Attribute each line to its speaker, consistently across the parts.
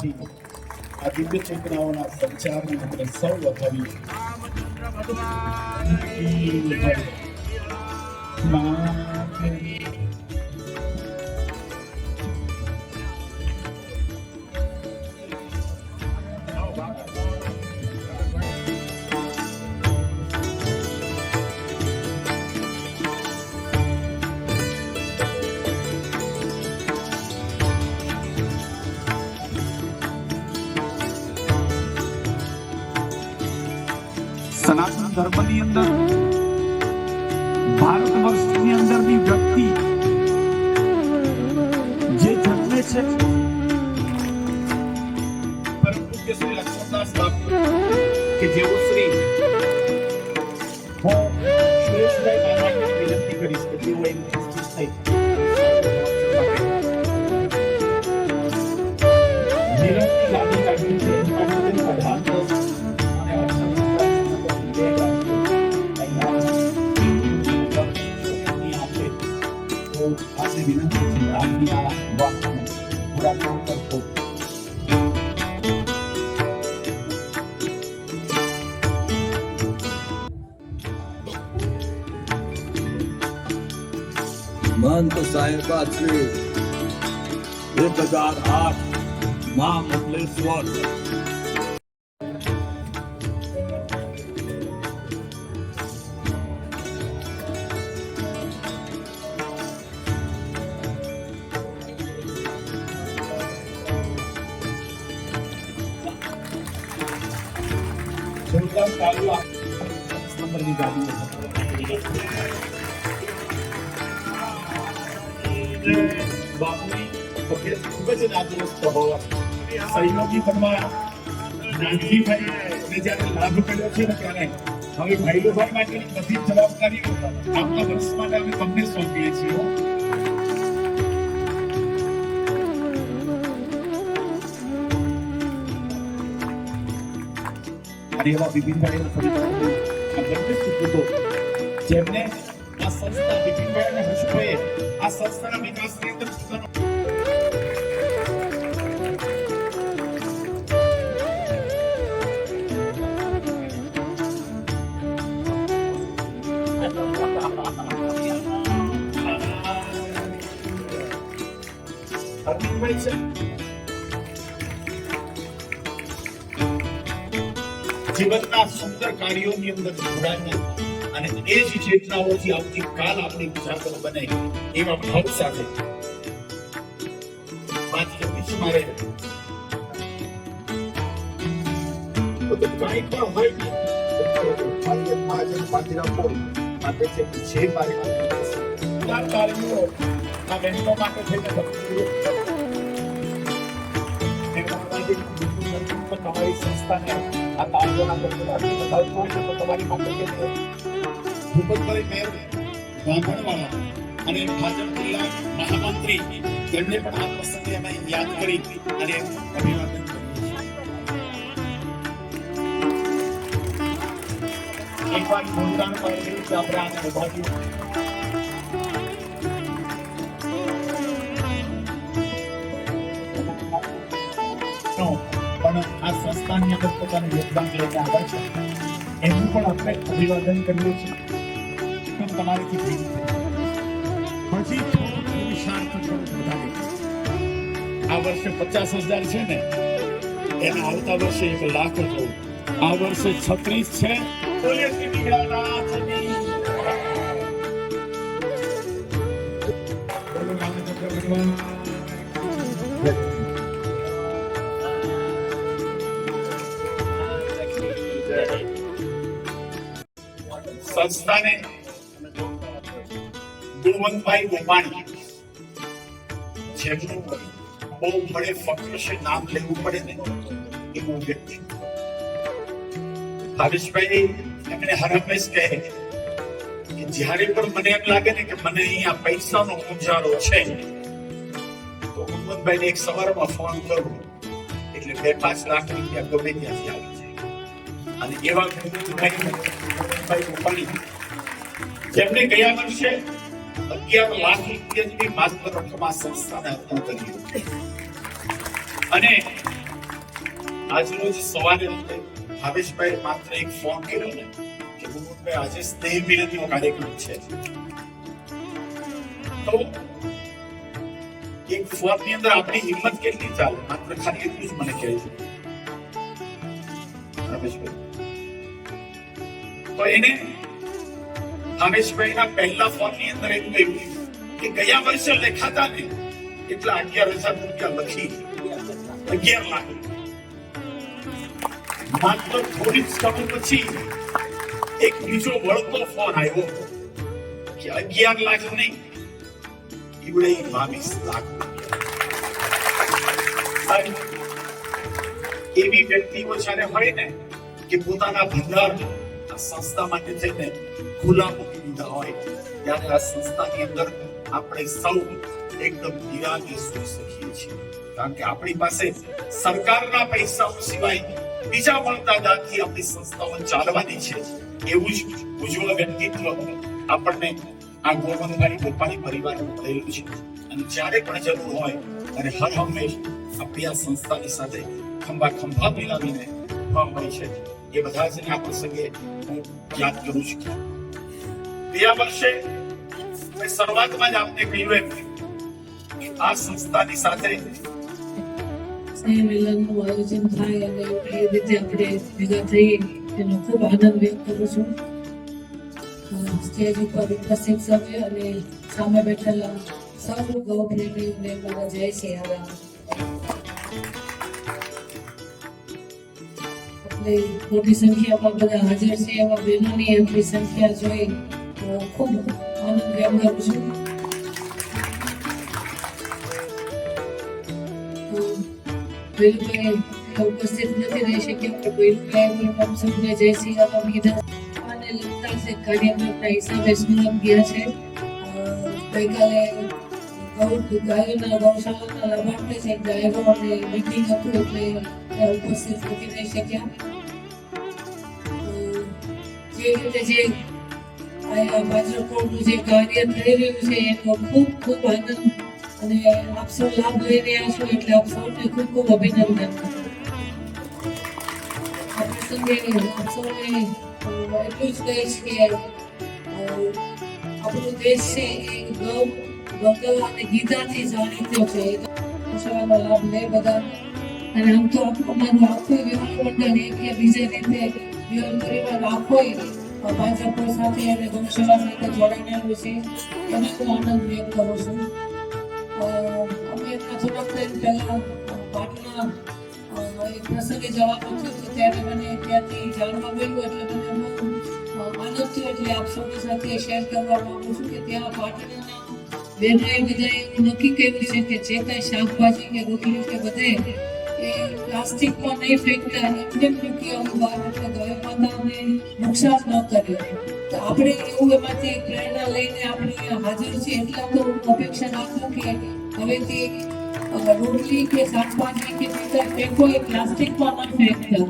Speaker 1: ગડગડાટથી આ દિવ્ય ચેતનાઓના સંચારને આપણે સૌ વધાવીએ
Speaker 2: સનાતન અંદર ભારત વર્ષની અંદરની વ્યક્તિ જે જન્મે છે
Speaker 1: શ્રી કે જેઓ શ્રી હું સુરેશભાઈ કરીશ કે તેઓ અહીં આપને વિનંતી છે કે આપની આ વાતને પૂરા કરતો
Speaker 3: મહંત સાહેબા શ્રી એક હજાર આઠ મા મંગલેશ્વર
Speaker 1: સુલતાન કાલુ નંબરની ગાડી બાપુની તબિયત ખૂબ લાભ કર્યો છે ને ત્યારે હવે ભાઈઓભાઈ માટેની બધી જવાબદારીઓ આપણા વર્ષ માટે અમે તમને સોંપીએ છીએ અને એવા બિપિનભાઈ આ બંને સુપુત્રો જેમને આ સંસ્થા બિપિનભાઈ અને હર્ષભાઈએ આ સંસ્થાના વિકાસની અંદર પોતાનો અરવિંદભાઈ છે. જીવનના સુંદર કાર્યોની અંદર જોડાઈને અને એ જ ચેતનાઓથી આવતી કાલ આપણી ઉજાગર બને એવા ભાવ સાથે વાત કરવી મારે તો કાંઈ પણ હોય મહાજન પાટીરા બોલ માટે છે જે મારી કાર્યો આ બહેનો માટે થઈને તમારી સંસ્થાને આ કાર્યોના પ્રતિ બતાવતો હોય તો તમારી માટે કે ભૂપતભાઈ મેર વાંધણવાળા અને ભાજપ જિલ્લા મહામંત્રી તેમને પણ આ પ્રસંગે અમે યાદ કરી અને અભિવાદન. એકવાર ગુણગાન પાડેલું છે આપણે આને વધાવ્યું આ સંસ્થાની અંદર પોતાનું યોગદાન લઈને આવે છે. એનું પણ આપણે અભિવાદન કરીએ છીએ. પણ થોડું વધારે આ વર્ષે પચાસ હજાર છે ને એના આવતા વર્ષે એક લાખ હતો આ વર્ષે છત્રીસ છે. નીકળાનાથની. બોલો સંસ્થાને ગોવંતભાઈ ગોપાણી. જેમનું બહુ મળે ફક્ર છે, નામ લેવું પડે ને, એવું વ્યક્તિ. ભાવેશભાઈ એમને હર હંમેશ કહે કે જ્યારે પણ મને એમ લાગે ને કે મને અહીંયા પૈસાનો ગુજારો છે, તો ગુણવંતભાઈને એક સવારમાં ફોન કરું. બે પાંચ લાખ રૂપિયા ગમે ત્યાંથી આવી. અને એવા ખેડૂતભાઈ જેમને ગયા વર્ષે અગિયાર લાખ રૂપિયાની માત્ર રકમ સંસ્થાને અર્પણ કરી અને આજરોજ સવારે ભાવેશભાઈ માત્ર એક ફોન કર્યો ને કે મુકુટભાઈ, આજે સ્નેહ મિલનનો કાર્યક્રમ છે. તો એક ફોનની અંદર આપણી હિંમત કેટલી ચાલે? માત્ર ખાલી એટલું જ મને કહે છે તો એને ભાવેશભાઈના પહેલા ફોનની અંદર એમ કહ્યું કે ગયા વર્ષે લેખાતા ને એટલા અગિયાર હજાર રૂપિયા લખી અગિયાર લાખ. માત્ર થોડી સમય પછી એક બીજો વળતો ફોન આવ્યો કે અગિયાર લાખ નહીં, ઈવડે બાવીસ લાખ એવી વ્યક્તિઓ જ્યારે હોય ને કે પોતાના ભંડારને આ સંસ્થા માટે થઈને ખુલ્લા મૂકી દીધા હોય ત્યારે આ સંસ્થાની અંદર આપણે સૌ એકદમ નિરાગે સુઈ શકીએ છીએ કારણ કે આપણી પાસે સરકારના પૈસાઓ સિવાય બીજા મળતા દાનથી આપણી સંસ્થાઓ ચાલવાની છે. એવું જ ઉજ્જવળ વ્યક્તિત્વ આપણને આ ગોવંદભાઈ ગોપાણી પરિવાર મળેલું છે. અને જ્યારે પણ જરૂર હોય, ત્યારે હર હંમેશ આપણી આ સંસ્થાની સાથે ખંભા ખંભા મિલાવીને ઊભા હોય છે. એ બધા જ આ પ્રસંગે હું યાદ કરું છું. ગયા વર્ષે શરૂઆતમાં જ આપને કહ્યું એમ આ સંસ્થાની સાથે
Speaker 4: મિલનનું આયોજન થાય અને એ રીતે આપણે ભેગા થઈએ એનો ખૂબ આનંદ વ્યક્ત કરું છું. સ્ટેજ ઉપર ઉપસ્થિત સભ્ય અને સામે બેઠેલા સૌ ગૌપ્રેમીઓને મારા જય સિયારામ મોટી સંખ્યામાં બધા હાજર છે. એવા બહેનોની એમની સંખ્યા જોઈ ખૂબ આનંદ વ્યક્ત કરું છું. ઉપસ્થિત નથી રહી શક્યા, પણ સૌને જય શ્રી રામ કીધા. અને લગતા છે કાર્યક્રમના હિસાબે સુરત ગયા છે. ગઈકાલે ગૌ ગાયોના ગૌશાળાના લાભાર્થી છે ગાયો અને મીટિંગ હતું, એટલે ત્યાં ઉપસ્થિત નથી થઈ શક્યા જે રીતે જે આ જે કાર્ય થઈ રહ્યું છે એનો ખૂબ ખૂબ આનંદ અને આપ સૌ લાભ લઈ રહ્યા છો, એટલે આપ સૌને ખૂબ ખૂબ અભિનંદન. આ પ્રસંગે આપ સૌને એટલું જ કહીશ કે આપણો દેશ છે એ ગૌ ગંગા અને ગીતાથી જાણીતો છે. એ લાભ લે બધા. અને આમ તો આપણું મારું આખું વિવાહ મંડળ એક કે બીજે રીતે વિવાહ પરિવાર આખોય ભાજપ સાથે અને ગૌશાળા સાથે જોડાયેલું છે. એને હું આનંદ વ્યક્ત કરું છું. અ, અમે હમણાં થોડાક ટાઈમ પહેલા અ, પાટણા અ, એક પ્રસંગે જવાનું થયું હતું ત્યારે મને ત્યાંથી જાણવા મળ્યું એટલે મને બહુ અ, આનંદ થયો એટલે આપ સૌની સાથે શેર કરવા માંગુ છું કે ત્યાં પાટણના બહેનોએ બધાએ એવું નક્કી કર્યું છે કે જે કાંઈ શાકભાજી કે રોટલી કે બધે એ પ્લાસ્ટિકમાં નહીં ફેંકતા, એમને મૂકી બહાર એટલે ગાય માતાને નુકસાન ન કરે તો આપણે એવું એમાંથી પ્રેરણા લઈને આપણે હાજર છીએ એટલા તો અપેક્ષા રાખું કે હવેથી રોટલી કે શાકભાજી કે બીજા ફેંકો એ પ્લાસ્ટિકમાં ન ફેંકતા.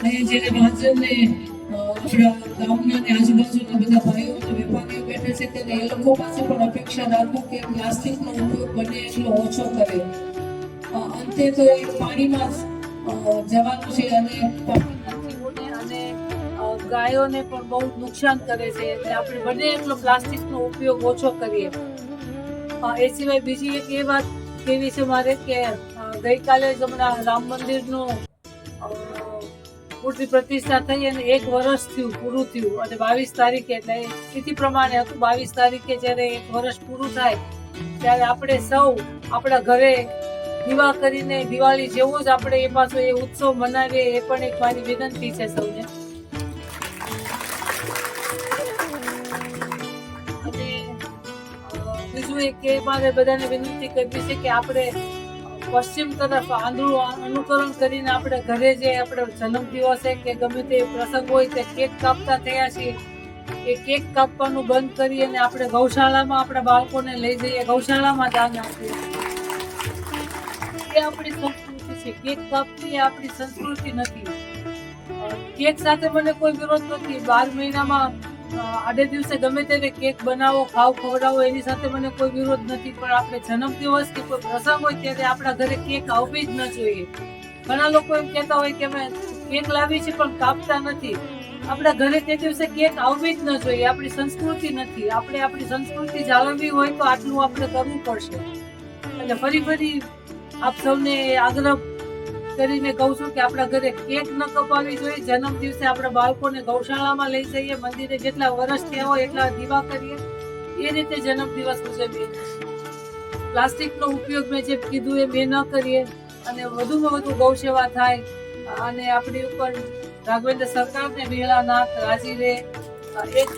Speaker 4: અને જેને મહાજનને આપણા આજુબાજુના બધા ભાઈઓ બેઠા છે, તેને એ લોકો પાસે પણ અપેક્ષા રાખું કે પ્લાસ્ટિકનો ઉપયોગ બને એટલો ઓછો કરે. અંતે તો એ પાણીમાં જવાનું છે અને
Speaker 5: અને ગાયોને પણ બહુ નુકસાન કરે છે. એટલે આપણે બને એટલો પ્લાસ્ટિકનો ઉપયોગ ઓછો કરીએ. એ સિવાય બીજી એક એ વાત કેવી છે મારે કે ગઈકાલે જ હમણાં રામ મંદિરનું પૂરતી પ્રતિષ્ઠા થઈ અને એક વર્ષ થયું, પૂરું થયું. અને બાવીસ તારીખે, એટલે સ્થિતિ પ્રમાણે હતું, બાવીસ તારીખે જ્યારે એક વર્ષ પૂરું થાય, ત્યારે આપણે સૌ આપણા ઘરે દીવા કરીને દિવાળી જેવો જ આપણે એ પાછો એ ઉત્સવ મનાવીએ, એ પણ એક મારી વિનંતી છે સૌને. અને બીજું એક મારે બધાને વિનંતી કરવી છે કે આપણે પશ્ચિમ તરફ આંધળું અનુકરણ કરીને આપણે ઘરે જે આપણે જન્મ દિવસ કે ગમે તે પ્રસંગ હોય તે કેક કાપતા થયા છીએ, એ કેક કાપવાનું બંધ કરી અને આપણે ગૌશાળામાં આપણા બાળકોને લઈ જઈએ, ગૌશાળામાં દાન આપીએ. એ આપણી સંસ્કૃતિ
Speaker 4: છે કેક કાપવી એ આપણી સંસ્કૃતિ નથી. કેક સાથે મને કોઈ વિરોધ નથી. બાર મહિનામાં આડે દિવસે ગમે તેને કેક બનાવો, ખાવ, ખવડાવો, એની સાથે મને કોઈ વિરોધ નથી. પણ આપણે જન્મદિવસ કે કોઈ પ્રસંગ હોય ત્યારે આપણા ઘરે કેક આવવી જ ન જોઈએ. ઘણા લોકો એમ કહેતા હોય કે અમે કેક લાવી છે પણ કાપતા નથી. આપણા ઘરે તે દિવસે કેક આવવી જ ન જોઈએ. આપણી સંસ્કૃતિ નથી. આપણે આપણી સંસ્કૃતિ જાળવવી હોય તો આટલું આપણે કરવું પડશે. એટલે ફરી ફરી આપ સૌને આગ્રહ કરીને કહું છું કે આપણા ઘરે કેક ન કપાવી જોઈએ. જન્મ દિવસે આપણા બાળકોને ગૌશાળામાં લઈ જઈએ, મંદિરે જેટલા વર્ષ થયા હોય એટલા દીવા કરીએ. એ રીતે જન્મ દિવસ ઉજવીએ. પ્લાસ્ટિકનો ઉપયોગ મેં જે કીધું એ મેં ન કરીએ અને વધુમાં વધુ ગૌસેવા થાય અને આપણી ઉપર રાઘવેન્દ્ર સરકારને વેળા નાથ રાજી રહે. એક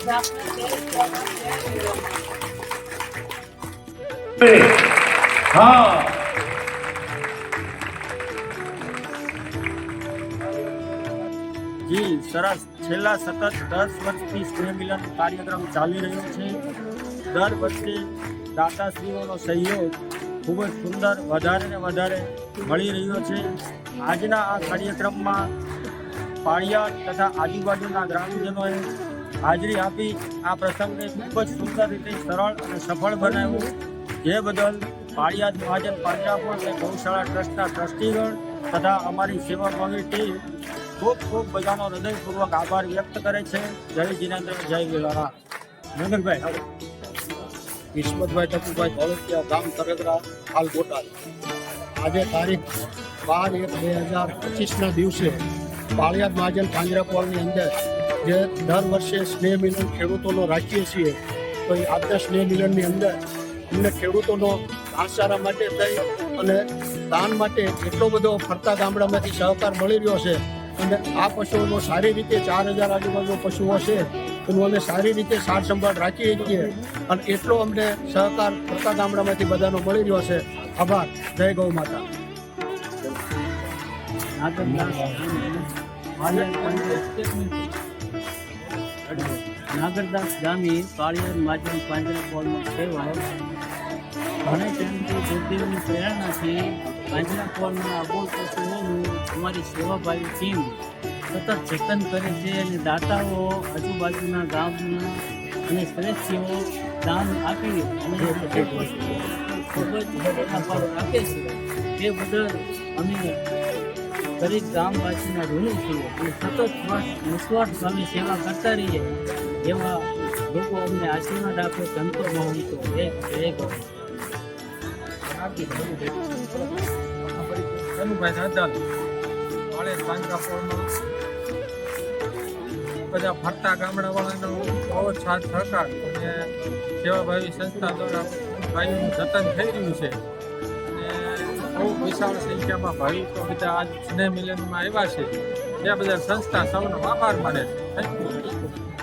Speaker 1: હા.
Speaker 6: સરસ. છેલ્લા સતત દસ વર્ષથી સ્નેહ મિલન કાર્યક્રમ ચાલી રહ્યો છે. દર વર્ષે દાતાશ્રીઓનો સહયોગ ખૂબ જ સુંદર, વધારે ને વધારે મળી રહ્યો છે. આજના આ કાર્યક્રમમાં પાળિયા તથા આજુબાજુના ગ્રામજનોએ હાજરી આપી. આ પ્રસંગને ખૂબ જ સુંદર રીતે સરળ અને સફળ બનાવ્યો. જે બદલ પાળિયા મહાજન પાંજરાપોળ અને ગૌશાળા ટ્રસ્ટના ટ્રસ્ટીગણ તથા અમારી સેવાભાવી ટીમ ખૂબ ખૂબ બધાનો હૃદયપૂર્વક આભાર વ્યક્ત કરે છે. જય જીનેન્દ્ર, જય વિલારા નગરભાઈ
Speaker 7: કિસ્મતભાઈ ટપુભાઈ ધોળકિયા ગામ તરગરા, હાલ બોટાદ. આજે તારીખ બાર એક બે હજાર પચીસના દિવસે પાળિયાદ મહાજન પાંજરાપોળની અંદર જે દર વર્ષે સ્નેહ મિલન ખેડૂતોનો રાખીએ છીએ, તો એ આજના સ્નેહ મિલનની અંદર અમને ખેડૂતોનો ઘાસચારા માટે થઈ અને દાન માટે એટલો બધો ફરતા ગામડામાંથી સહકાર મળી રહ્યો છે અને આ પશુઓનો સારી રીતે ચાર હજાર આજુબાજુ પશુઓ છે એનું અમે સારી રીતે સાર સંભાળ રાખીએ છીએ. અને એટલો અમને સહકાર ફરતા ગામડામાંથી બધાનો મળી રહ્યો છે. આભાર. જય ગૌ માતા.
Speaker 8: નાગરદાસ ગામી પાળિયાદ માધ્યમ પાંજરાપોળમાં સેવાય. ઘણા ગુરુદેવની પ્રેરણાથી પાંજરાપોળના અબોલ પશુઓનું અમારી સેવાભાવી ટીમ સતત જતન કરે છે અને દાતાઓ આજુબાજુના ગામના અને સદસ્યો દાન આપી અને ખૂબ જ આભાર આપે છે તે બદલ અમે દરેક ગામવાસીના ઋણી છીએ અને સતત નિસ્વાર્થ ભાવે સેવા કરતા રહીએ. એવા લોકો અમને આશીર્વાદ આપે સંતો મહંતો જય જય ગૌ
Speaker 6: ધનુભાઈ. પાંજરાપોળમાં બધા ફરતા ગામડાવાળાનો બહુ જ સાથ સહકાર. અને સેવાભાવી સંસ્થા દ્વારા ભાઈનું જતન થઈ રહ્યું છે. અને બહુ વિશાળ સંખ્યામાં ભાવિકો બધા આજ સ્નેહ મિલનમાં આવ્યા છે. ત્યાં બધા સંસ્થા સૌનો આભાર માને છે. Thank you